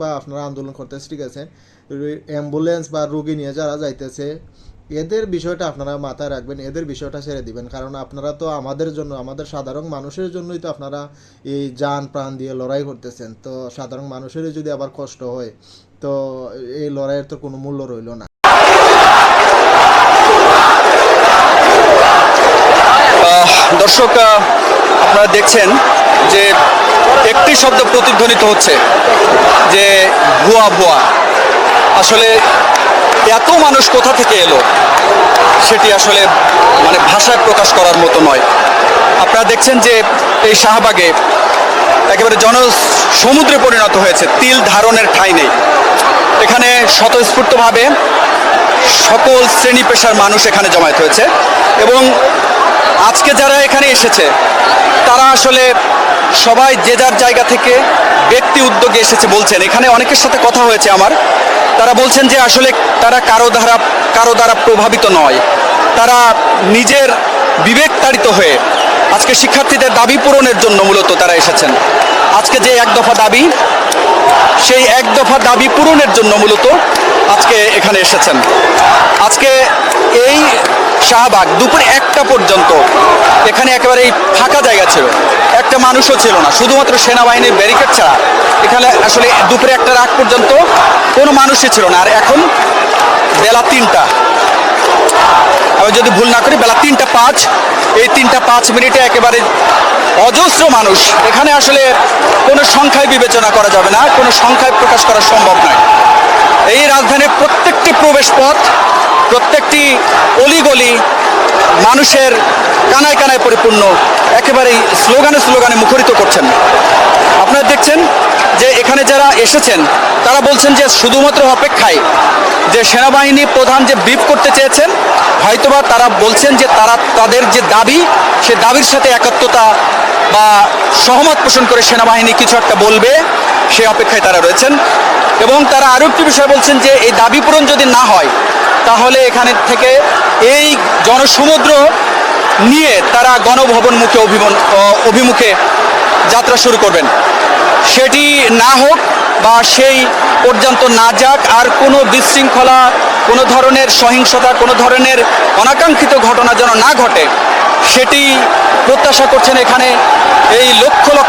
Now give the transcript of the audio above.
বা আপনারা আন্দোলন করতেছে, ঠিক আছে? অ্যাম্বুলেন্স বা রোগী নিয়ে যারা যাইতেছে, এদের বিষয়টা আপনারা মাথায় রাখবেন, এদের বিষয়টা ছেড়ে দিবেন। কারণ আপনারা তো আমাদের জন্য, আমাদের সাধারণ মানুষের জন্যই তো আপনারা এই যান প্রাণ দিয়ে লড়াই করতেছেন। তো সাধারণ মানুষেরই যদি আবার কষ্ট হয়, তো এই লড়াইয়ের তো কোনো মূল্য রইল না। দর্শক আপনারা দেখছেন যে একটি শব্দ প্রতিধ্বনিত হচ্ছে, যে ভুয়া ভুয়া। আসলে এত মানুষ কোথা থেকে এলো? সেটি আসলে মানে ভাষায় প্রকাশ করার মতো নয়। আপনারা দেখছেন যে এই শাহবাগে একেবারে জন সমুদ্রে পরিণত হয়েছে, তিল ধারণের ঠাঁই নেই। এখানে স্বতঃস্ফূর্তভাবে সকল শ্রেণি পেশার মানুষ এখানে জমায়েত হয়েছে এবং আজকে যারা এখানে এসেছে, তারা আসলে সবাই যে যার জায়গা থেকে ব্যক্তি উদ্যোগে এসেছে বলছেন। এখানে অনেকের সাথে কথা হয়েছে আমার। তারা বলছেন যে আসলে তারা কারও দ্বারা কারও দ্বারা প্রভাবিত নয়। তারা নিজের বিবেক তাড়িত হয়ে আজকে শিক্ষার্থীদের দাবি পূরণের জন্য মূলত তারা এসেছেন। আজকে যে এক দফা দাবি, সেই এক দফা দাবি পূরণের জন্য মূলত আজকে এখানে এসেছেন। আজকে এই শাহবাগ দুপুর একটা পর্যন্ত। এখানে একেবারে ফাঁকা জায়গা ছিল। একটা মানুষও ছিল না। শুধুমাত্র সেনাবাহিনীর ব্যারিকেড ছাড়া। এখানে আসলে দুপুরে একটা রাগ পর্যন্ত কোনো মানুষই ছিল না। আর এখন বেলা তিনটা। আমি যদি ভুল না করি, বেলা তিনটা পাঁচ। এই তিনটা পাঁচ মিনিটে একেবারে অজস্র মানুষ। এখানে আসলে কোনো সংখ্যায় বিবেচনা করা যাবে না। কোনো সংখ্যায় প্রকাশ করা সম্ভব নয়। প্রত্যেকটি প্রবেশ পথ প্রত্যেকটি অলিগলি মানুষের কানায় কানায় পরিপূর্ণ, একেবারেই স্লোগানে স্লোগানে মুখরিত করছেন। আপনারা দেখছেন যে এখানে যারা এসেছেন, তারা বলছেন যে শুধুমাত্র অপেক্ষায় যে সেনাবাহিনী প্রধান যে ব্রিফ করতে চেয়েছেন, হয়তোবা তারা বলছেন যে তারা তাদের যে দাবি, সে দাবির সাথে একাত্মতা বা সহমত পোষণ করে সেনাবাহিনী কিছু একটা বলবে, সে অপেক্ষায় তারা রয়েছেন। এবং তারা আরও একটি বিষয় বলছেন যে, এই দাবি পূরণ যদি না হয়, তাহলে এখানে থেকে এই জনসমুদ্র নিয়ে তারা গণভবন মুখে অভিমন অভিমুখে যাত্রা শুরু করবেন। সেটি না হোক বা সেই পর্যন্ত না যাক, আর কোনো বিশৃঙ্খলা, কোনো ধরনের সহিংসতা, কোনো ধরনের অনাকাঙ্ক্ষিত ঘটনা যেন না ঘটে সেটি প্রত্যাশা করছেন এখানে এই লক্ষ লক্ষ